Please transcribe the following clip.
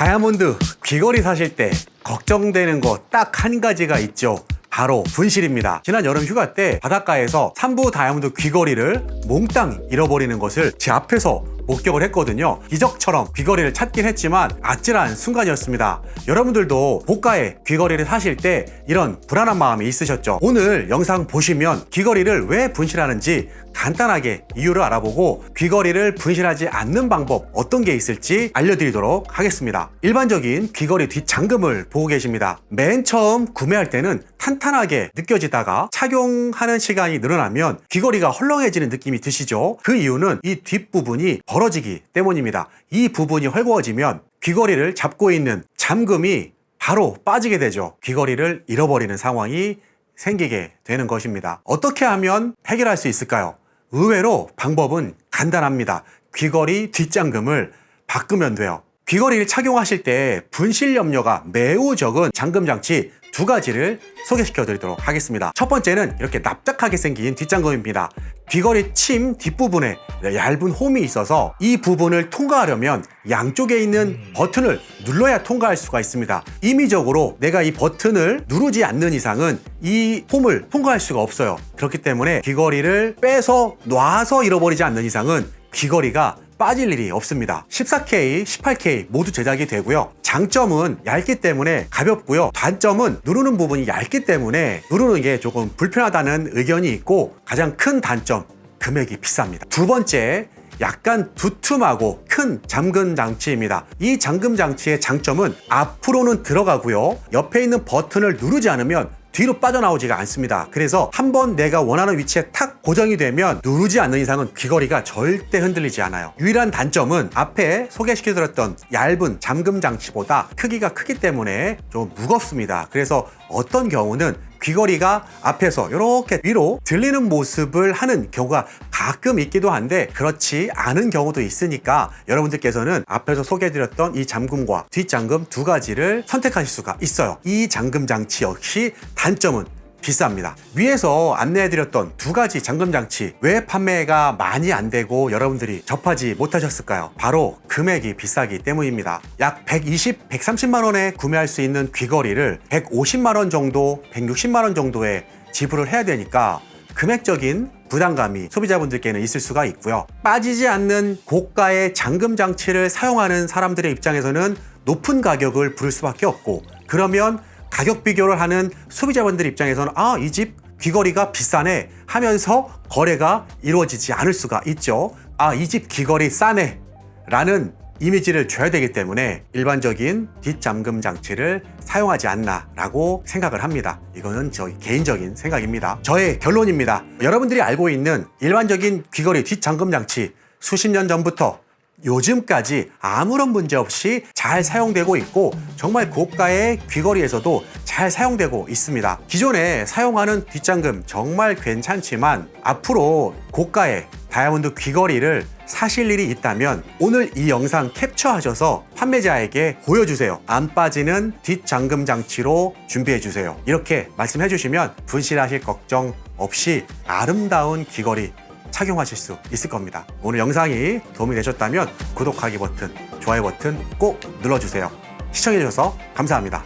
다이아몬드 귀걸이 사실 때 걱정되는 거딱한 가지가 있죠. 바로 분실입니다. 지난 여름 휴가 때 바닷가에서 삼부 다이아몬드 귀걸이를 몽땅 잃어버리는 것을 제 앞에서 목격을 했거든요. 기적처럼 귀걸이를 찾긴 했지만 아찔한 순간이었습니다. 여러분들도 고가의 귀걸이를 사실 때 이런 불안한 마음이 있으셨죠? 오늘 영상 보시면 귀걸이를 왜 분실하는지 간단하게 이유를 알아보고 귀걸이를 분실하지 않는 방법 어떤 게 있을지 알려드리도록 하겠습니다. 일반적인 귀걸이 뒷잠금을 보고 계십니다. 맨 처음 구매할 때는 탄탄하게 느껴지다가 착용하는 시간이 늘어나면 귀걸이가 헐렁해지는 느낌이 드시죠? 그 이유는 이 뒷부분이 벌어지기 때문입니다. 이 부분이 헐거워지면 귀걸이를 잡고 있는 잠금이 바로 빠지게 되죠. 귀걸이를 잃어버리는 상황이 생기게 되는 것입니다. 어떻게 하면 해결할 수 있을까요? 의외로 방법은 간단합니다. 귀걸이 뒷잠금을 바꾸면 돼요. 귀걸이를 착용하실 때 분실 염려가 매우 적은 잠금 장치 두 가지를 소개시켜 드리도록 하겠습니다. 첫 번째는 이렇게 납작하게 생긴 뒷잠금입니다. 귀걸이 침 뒷부분에 얇은 홈이 있어서 이 부분을 통과하려면 양쪽에 있는 버튼을 눌러야 통과할 수가 있습니다. 임의적으로 내가 이 버튼을 누르지 않는 이상은 이 홈을 통과할 수가 없어요. 그렇기 때문에 귀걸이를 빼서 놔서 잃어버리지 않는 이상은 귀걸이가 빠질 일이 없습니다. 14K, 18K 모두 제작이 되고요. 장점은 얇기 때문에 가볍고요. 단점은 누르는 부분이 얇기 때문에 누르는 게 조금 불편하다는 의견이 있고 가장 큰 단점, 금액이 비쌉니다. 두 번째, 약간 두툼하고 큰 잠금 장치입니다. 이 잠금 장치의 장점은 앞으로는 들어가고요. 옆에 있는 버튼을 누르지 않으면 뒤로 빠져나오지가 않습니다. 그래서 한 번 내가 원하는 위치에 탁 고정이 되면 누르지 않는 이상은 귀걸이가 절대 흔들리지 않아요. 유일한 단점은 앞에 소개시켜드렸던 얇은 잠금 장치보다 크기가 크기 때문에 좀 무겁습니다. 그래서 어떤 경우는 귀걸이가 앞에서 이렇게 위로 들리는 모습을 하는 경우가 가끔 있기도 한데 그렇지 않은 경우도 있으니까 여러분들께서는 앞에서 소개해드렸던 이 잠금과 뒷잠금 두 가지를 선택하실 수가 있어요. 이 잠금 장치 역시 단점은 비쌉니다. 위에서 안내해드렸던 두 가지 잠금 장치 왜 판매가 많이 안 되고 여러분들이 접하지 못하셨을까요? 바로 금액이 비싸기 때문입니다. 약 120, 130만 원에 구매할 수 있는 귀걸이를 150만 원 정도, 160만 원 정도에 지불을 해야 되니까 금액적인 부담감이 소비자분들께는 있을 수가 있고요. 빠지지 않는 고가의 잠금 장치를 사용하는 사람들의 입장에서는 높은 가격을 부를 수밖에 없고 그러면 가격 비교를 하는 소비자분들 입장에서는 아, 이 집 귀걸이가 비싸네 하면서 거래가 이루어지지 않을 수가 있죠. 아, 이 집 귀걸이 싸네 라는 이미지를 줘야 되기 때문에 일반적인 뒷잠금 장치를 사용하지 않나라고 생각을 합니다. 이거는 저희 개인적인 생각입니다. 저의 결론입니다. 여러분들이 알고 있는 일반적인 귀걸이 뒷잠금 장치 수십 년 전부터 요즘까지 아무런 문제 없이 잘 사용되고 있고 정말 고가의 귀걸이에서도 잘 사용되고 있습니다. 기존에 사용하는 뒷잠금 정말 괜찮지만 앞으로 고가의 다이아몬드 귀걸이를 사실 일이 있다면 오늘 이 영상 캡처하셔서 판매자에게 보여주세요. 안 빠지는 뒷잠금 장치로 준비해 주세요. 이렇게 말씀해 주시면 분실하실 걱정 없이 아름다운 귀걸이 착용하실 수 있을 겁니다. 오늘 영상이 도움이 되셨다면 구독하기 버튼, 좋아요 버튼 꼭 눌러주세요. 시청해주셔서 감사합니다.